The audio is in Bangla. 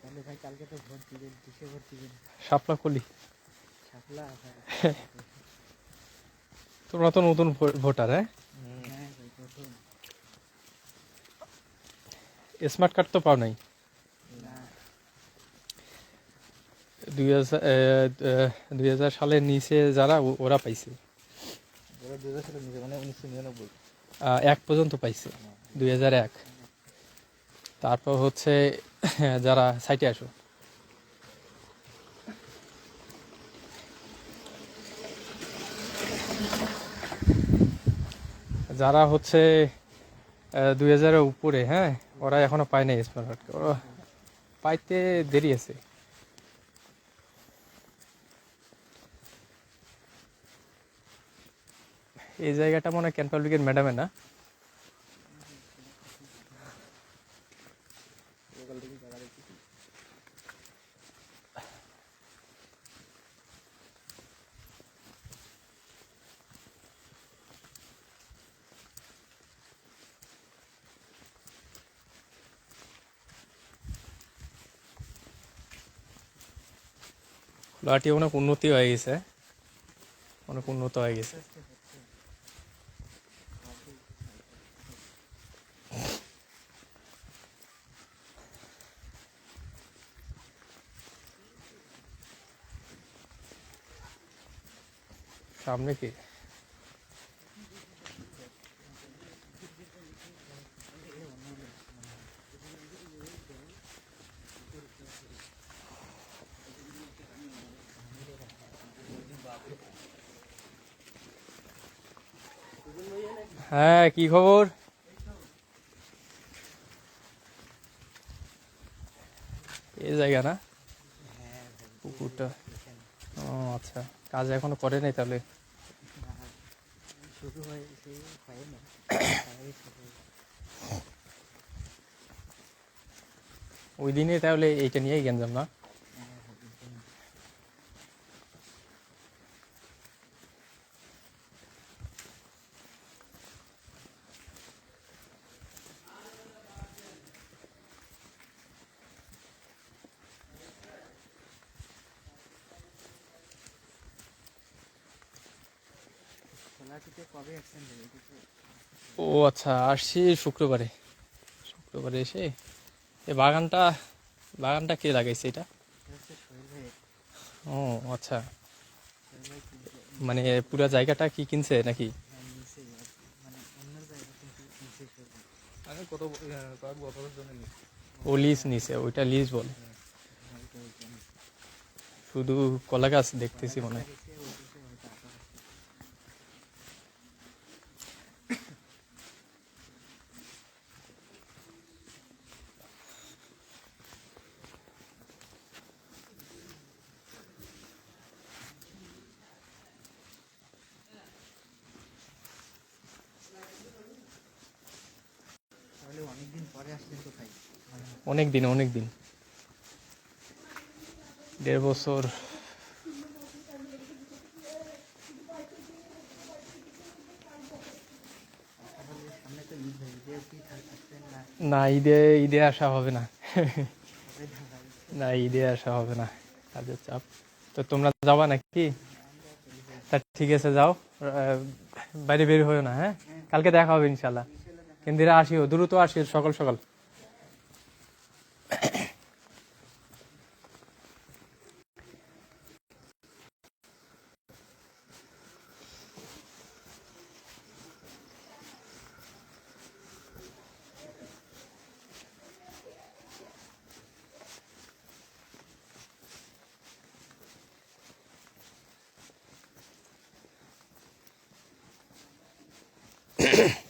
তাহলে ভাই কালকে তো ভোট দিবেন কিসে ভোট দিবেন শাপলা কলি। শাপলা তোমরা তো নতুন ভোটার হ্যাঁ? হ্যাঁ স্মার্ট কার্ড তো পাও নাই? দুই হাজার সালের নিচে যারা ওরা পাইছে। ওরা দু হাজার সালে মানে উনিশশো নিরানব্বই। এক পর্যন্ত পাইছে, দুই হাজার এক। তারপর হচ্ছে, যারা সাইটে আসো। যারা হচ্ছে দুই হাজারের উপরে হ্যাঁ ওরা এখনও পায় নাই স্মার্ট কার্ড পাইতে দেরি আছে। এই জায়গাটা মনে হয় ক্যান পাবলিকের ম্যাডামের না? খোলাটি অনেক উন্নতি হয়ে গেছে। অনেক উন্নত হয়ে গেছে। সামনে কি হ্যাঁ কি খবর এই জায়গা না হ্যাঁ ভাই পুকুরটা এখানে ও আচ্ছা। কাজ এখনও করে নাই তাহলে? শুরু হয়েছে হয় না। ওই দিনে তাহলে এইটা নিয়েই গেঞ্জাম না হ্যাঁ ভাই এখানে। খোলাটিতে কবে অ্যাকশন দেবে এটা তো ও আচ্ছা আসছি শুক্রবারে। শুক্রবারে এসে এ বাগানটা বাগানটা কে লাগাইছে এটা? ও আচ্ছা। মানে পুরো জায়গাটা কি কিনছে নাকি? হ্যাঁ মানে ও লিজ নিছে ওইটা লিজ বল। হ্যাঁ। শুধু কলা গাছ দেখতেছি মনে হয় গেছে, ওই দেশে হয়তো আবার আছে। তাহলে অনেকদিন পরে আসলেন তো ভাই মানে অনেক দিন অনেক দিন। দেড় বছর। না, ঈদে ঈদে আসা হবে না। না, ঈদে আসা হবে না। কাজের চাপ। তো তোমরা যাবা নাকি? তা ঠিক আছে, যাও। বাইরে বের হয়েও না হ্যাঁ? কালকে দেখা হবে ইনশাল্লাহ। কিন্তু আসিও দ্রুত আসিও সকাল সকাল Yeah.